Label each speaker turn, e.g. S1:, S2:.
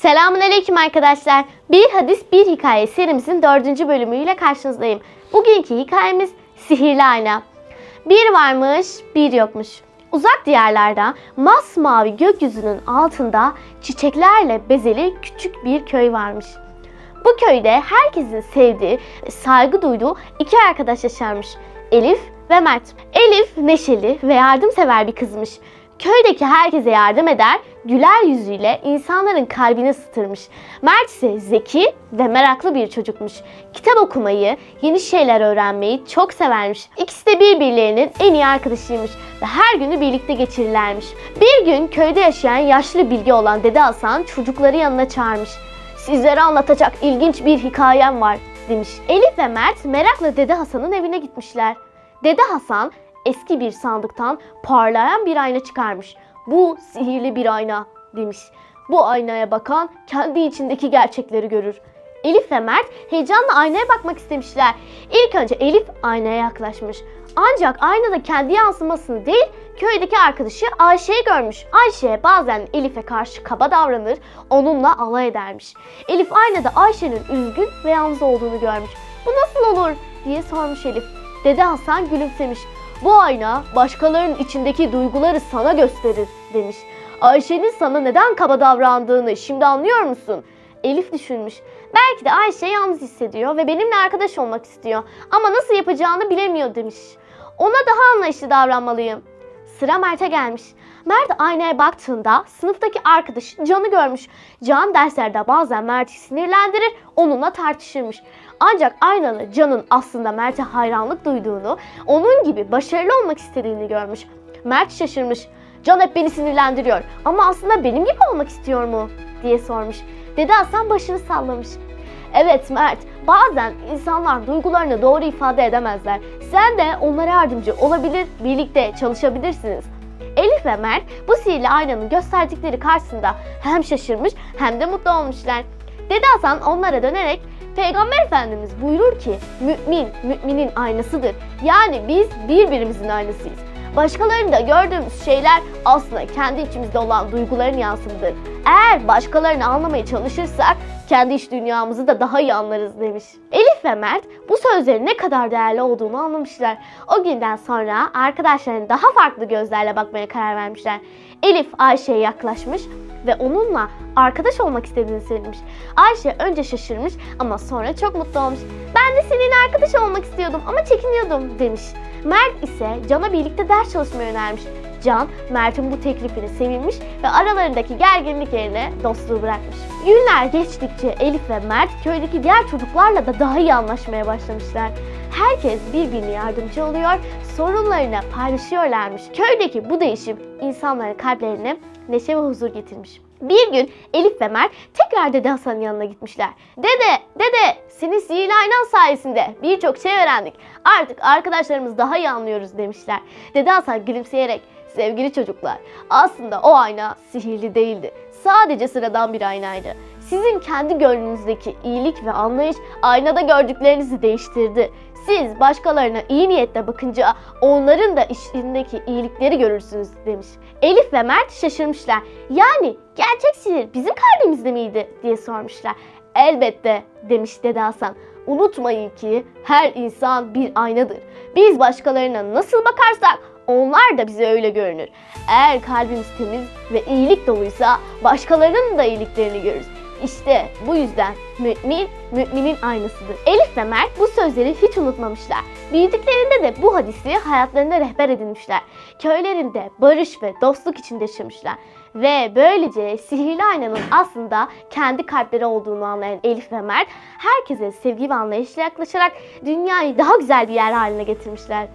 S1: Selamünaleyküm arkadaşlar. Bir hadis bir hikaye serimizin dördüncü bölümüyle karşınızdayım. Bugünkü hikayemiz sihirli ayna. Bir varmış, bir yokmuş. Uzak diyarlarda masmavi gökyüzünün altında çiçeklerle bezeli küçük bir köy varmış. Bu köyde herkesin sevdiği, saygı duyduğu iki arkadaş yaşarmış. Elif ve Mert. Elif neşeli ve yardımsever bir kızmış. Köydeki herkese yardım eder, güler yüzüyle insanların kalbini ısıtırmış. Mert ise zeki ve meraklı bir çocukmuş. Kitap okumayı, yeni şeyler öğrenmeyi çok severmiş. İkisi de birbirlerinin en iyi arkadaşıymış ve her günü birlikte geçirirlermiş. Bir gün köyde yaşayan yaşlı bilgi olan Dede Hasan çocukları yanına çağırmış. Sizlere anlatacak ilginç bir hikayem var demiş. Elif ve Mert merakla Dede Hasan'ın evine gitmişler. Dede Hasan eski bir sandıktan parlayan bir ayna çıkarmış. Bu sihirli bir ayna demiş. Bu aynaya bakan kendi içindeki gerçekleri görür. Elif ve Mert heyecanla aynaya bakmak istemişler. İlk önce Elif aynaya yaklaşmış. Ancak aynada kendi yansımasını değil, köydeki arkadaşı Ayşe'yi görmüş. Ayşe bazen Elif'e karşı kaba davranır, onunla alay edermiş. Elif aynada Ayşe'nin üzgün ve yalnız olduğunu görmüş. Bu nasıl olur diye sormuş Elif. Dede Hasan gülümsemiş. Bu ayna başkalarının içindeki duyguları sana gösterir demiş. Ayşe'nin sana neden kaba davrandığını şimdi anlıyor musun? Elif düşünmüş. Belki de Ayşe yalnız hissediyor ve benimle arkadaş olmak istiyor. Ama nasıl yapacağını bilemiyor demiş. Ona daha anlayışlı davranmalıyım. Sıra Mert'e gelmiş. Mert aynaya baktığında sınıftaki arkadaşı Can'ı görmüş. Can derslerde bazen Mert'i sinirlendirir, onunla tartışırmış. Ancak aynalı Can'ın aslında Mert'e hayranlık duyduğunu, onun gibi başarılı olmak istediğini görmüş. Mert şaşırmış. Can hep beni sinirlendiriyor ama aslında benim gibi olmak istiyor mu? diye sormuş. Dede Hasan başını sallamış. Evet Mert, bazen insanlar duygularını doğru ifade edemezler. Sen de onlara yardımcı olabilir, birlikte çalışabilirsiniz. Elif ve Mert bu sihirli aynanın gösterdikleri karşısında hem şaşırmış hem de mutlu olmuşlar. Dede Hasan onlara dönerek Peygamber Efendimiz buyurur ki mümin müminin aynasıdır. Yani biz birbirimizin aynasıyız. Başkalarında gördüğümüz şeyler aslında kendi içimizde olan duyguların yansımadır. Eğer başkalarını anlamaya çalışırsak kendi iç dünyamızı da daha iyi anlarız demiş. Elif ve Mert bu sözlerin ne kadar değerli olduğunu anlamışlar. O günden sonra arkadaşlarına daha farklı gözlerle bakmaya karar vermişler. Elif Ayşe'ye yaklaşmış ve onunla arkadaş olmak istediğini söylemiş. Ayşe önce şaşırmış ama sonra çok mutlu olmuş. Ben de seninle arkadaş olmak istiyordum ama çekiniyordum demiş. Mert ise Can'a birlikte ders çalışmayı önermiş. Can, Mert'in bu teklifini sevinmiş ve aralarındaki gerginlik yerine dostluğu bırakmış. Günler geçtikçe Elif ve Mert köydeki diğer çocuklarla da daha iyi anlaşmaya başlamışlar. Herkes birbirine yardımcı oluyor, sorunlarını paylaşıyorlarmış. Köydeki bu değişim insanların kalplerine neşe ve huzur getirmiş. Bir gün Elif ve Mert tekrar Dede Hasan'ın yanına gitmişler. Dede, dede senin sihirli aynan sayesinde birçok şey öğrendik. Artık arkadaşlarımız daha iyi anlıyoruz demişler. Dede Hasan gülümseyerek sevgili çocuklar aslında o ayna sihirli değildi. Sadece sıradan bir aynaydı. Sizin kendi gönlünüzdeki iyilik ve anlayış aynada gördüklerinizi değiştirdi. Siz başkalarına iyi niyetle bakınca onların da işindeki iyilikleri görürsünüz demiş. Elif ve Mert şaşırmışlar. Yani gerçek sihir bizim kalbimizde miydi diye sormuşlar. Elbette demiş Dede Hasan. Unutmayın ki her insan bir aynadır. Biz başkalarına nasıl bakarsak onlar da bize öyle görünür. Eğer kalbimiz temiz ve iyilik doluysa başkalarının da iyiliklerini görürüz. İşte bu yüzden mümin, müminin aynasıdır. Elif ve Mert bu sözleri hiç unutmamışlar. Büyüdüklerinde de bu hadisi hayatlarında rehber edinmişler. Köylerinde barış ve dostluk içinde yaşamışlar. Ve böylece sihirli aynanın aslında kendi kalpleri olduğunu anlayan Elif ve Mert herkese sevgi ve anlayışla yaklaşarak dünyayı daha güzel bir yer haline getirmişler.